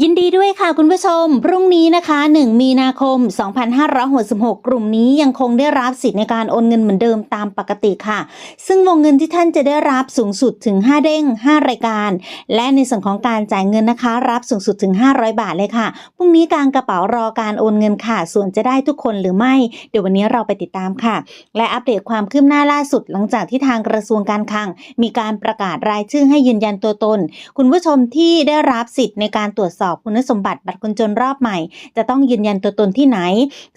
ยินดีด้วยค่ะคุณผู้ชม พรุ่งนี้นะคะ 1 มีนาคม 2566 กลุ่มนี้ยังคงได้รับสิทธิ์ในการโอนเงินเหมือนเดิมตามปกติค่ะ ซึ่งวงเงินที่ท่านจะได้รับสูงสุดถึง 5 เด้ง 5 รายการ และในส่วนของการจ่ายเงินนะคะ รับสูงสุดถึง 500 บาทเลยค่ะ พรุ่งนี้กลางกระเป๋ารอการโอนเงินค่ะ ส่วนจะได้ทุกคนหรือไม่ เดี๋ยววันนี้เราไปติดตามค่ะ และอัปเดตความคืบหน้าล่าสุด หลังจากที่ทางกระทรวงการคลัง มีการประกาศรายชื่อให้ยืนยันตัวตน คุณผู้ชมที่ได้รับสิทธิ์ในการตรวจสอบคุณสมบัติบัตรคนจนรอบใหม่ จะต้องยืนยันตัวตนที่ไหน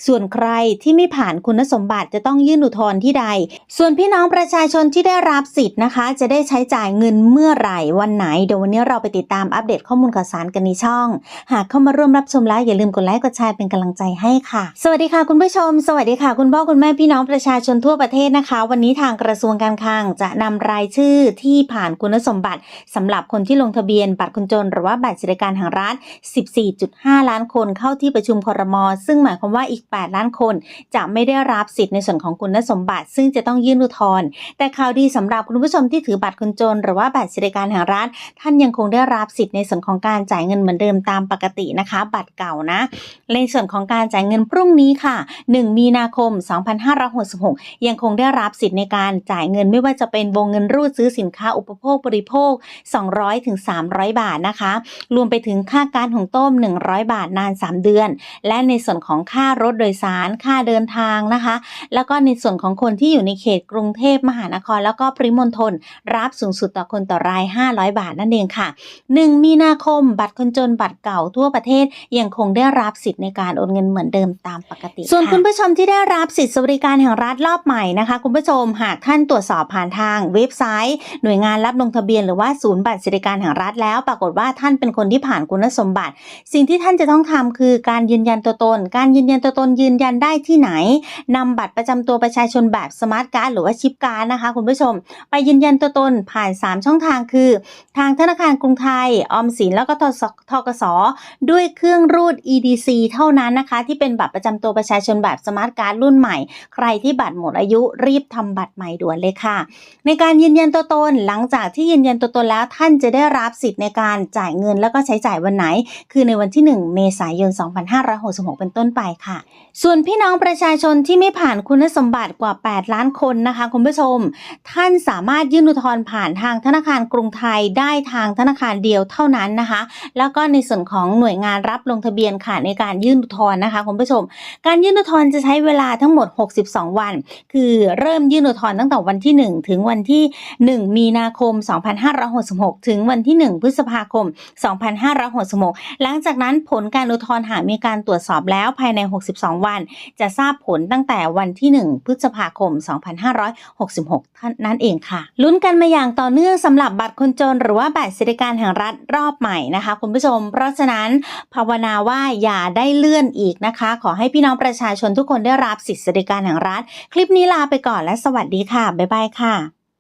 ส่วนใครที่ไม่ผ่านคุณสมบัติจะต้องยื่นอุทธรณ์ที่ใด ส่วนพี่น้องประชาชนที่ได้รับสิทธิ์นะคะ จะได้ใช้จ่ายเงินเมื่อไหร่วันไหนเดี๋ยววันนี้เราไปติดตามอัปเดตข้อมูลข่าวสารกันในช่อง หากเข้ามาร่วมรับชมแล้วอย่าลืมกดไลค์กดแชร์เป็นกำลังใจให้ค่ะ สวัสดีค่ะคุณผู้ชม สวัสดีค่ะ คุณพ่อคุณแม่พี่น้องประชาชนทั่วประเทศนะคะ วันนี้ทางกระทรวงการคลังจะนำรายชื่อที่ผ่านคุณสมบัติสำหรับคนที่ลงทะเบียนบัตรคนจนหรือว่าบัตรสวัสดิการแห่งรัฐ14.5 ล้านคนเข้าที่ประชุมครมซึ่งหมายความว่าอีก 8 ล้านคน จะไม่ได้รับสิทธิ์ในส่วนของคุณสมบัติ ซึ่งจะต้องยื่นอุทธรณ์แต่ข่าวดีสำหรับคุณผู้ชมที่ถือบัตรคนจน หรือว่าบัตรสวัสดิการแห่งรัฐท่านยังคงได้รับสิทธิ์ในส่วนของการจ่ายเงินเหมือนเดิมตามปกตินะคะ บัตรเก่านะในส่วนของการจ่ายเงินพรุ่งนี้ค่ะ 1 มีนาคม 2566 ยังคงได้รับสิทธิ์ในการจ่ายเงินไม่ว่าจะเป็นวงเงินรูดซื้อสินค้าอุปโภคบริโภค 200-300 บาทนะคะ รวมไปถึงค่าการหุงต้ม 100 บาทนาน 3 เดือน และในส่วนของค่ารถโดยสาร ค่าเดินทางนะคะ แล้วก็ในส่วนของคนที่อยู่ในเขตกรุงเทพมหานคร แล้วก็ปริมณฑลรับสูงสุดต่อคนต่อราย 500 บาทนั่นเองค่ะ 1 มีนาคม บัตรคนจนบัตรเก่าทั่วประเทศยังคงได้รับสิทธิ์ในการโอนเงินเหมือนเดิมตามปกติ ส่วนคุณผู้ชมที่ได้รับสิทธิสวัสดิการแห่งรัฐรอบใหม่นะคะ คุณผู้ชมหากท่านตรวจสอบผ่านทางเว็บไซต์ หน่วยงานรับลงทะเบียนหรือว่าศูนย์บัตรสวัสดิการแห่งรัฐแล้ว ปรากฏว่าท่านเป็นคนที่ผ่านคุณสมบัติ สิ่งที่ท่านจะต้องทำคือการยืนยันตัวตน การยืนยันตัวตนยืนยันได้ที่ไหนนำบัตรประจำตัวประชาชนแบบสมาร์ทการ์ดหรือว่าชิปการ์ดนะคะคุณผู้ชม ไปยืนยันตัวตนผ่าน 3 ช่องทางคือ ทางธนาคารกรุงไทย ออมสินแล้วก็ทสทกสด้วยเครื่องรูด EDC เท่านั้นนะคะ ที่เป็นบัตรประจำตัวประชาชนแบบสมาร์ทการ์ดรุ่นใหม่ ใครที่บัตรหมดอายุรีบทำบัตรใหม่ด่วนเลยค่ะ ในการยืนยันตัวตนหลังจากที่ยืนยันตัวตนแล้วท่านจะได้รับสิทธิ์ในการจ่ายเงินแล้วก็ใช้จ่ายวันไหนคือในวันที่ 1 เมษายน 2566 เป็นต้นไปค่ะ ส่วนพี่น้องประชาชนที่ไม่ผ่านคุณสมบัติกว่า 8 ล้านคนนะคะคุณผู้ชม ท่านสามารถยื่นอุทธรณ์ผ่านทางธนาคารกรุงไทยได้ทางธนาคารเดียวเท่านั้นนะคะ แล้วก็ในส่วนของหน่วยงานรับลงทะเบียนค่ะในการยื่นอุทธรณ์นะคะคุณผู้ชม การยื่นอุทธรณ์จะใช้เวลาทั้งหมด 62 วัน คือเริ่มยื่นอุทธรณ์ตั้งแต่วันที่ 1 ถึงวันที่ 1 มีนาคม 2566 ถึงวันที่ 1 พฤษภาคม 2566หลังจากนั้นผลการอุทธรณ์หากมีการตรวจสอบแล้วภายใน 62 วัน จะทราบผลตั้งแต่วันที่ 1 พฤษภาคม 2566ท่านนั่นเองค่ะ ลุ้นกันมาอย่างต่อเนื่องสำหรับบัตรคนจน หรือว่าบัตรสวัสดิการแห่งรัฐรอบใหม่นะคะ คุณผู้ชม เพราะฉะนั้นภาวนาว่าอย่าได้เลื่อนอีกนะคะ ขอให้พี่น้องประชาชนทุกคนได้รับสิทธิสวัสดิการแห่งรัฐ คลิปนี้ลาไปก่อนและสวัสดีค่ะบ๊ายบายค่ะ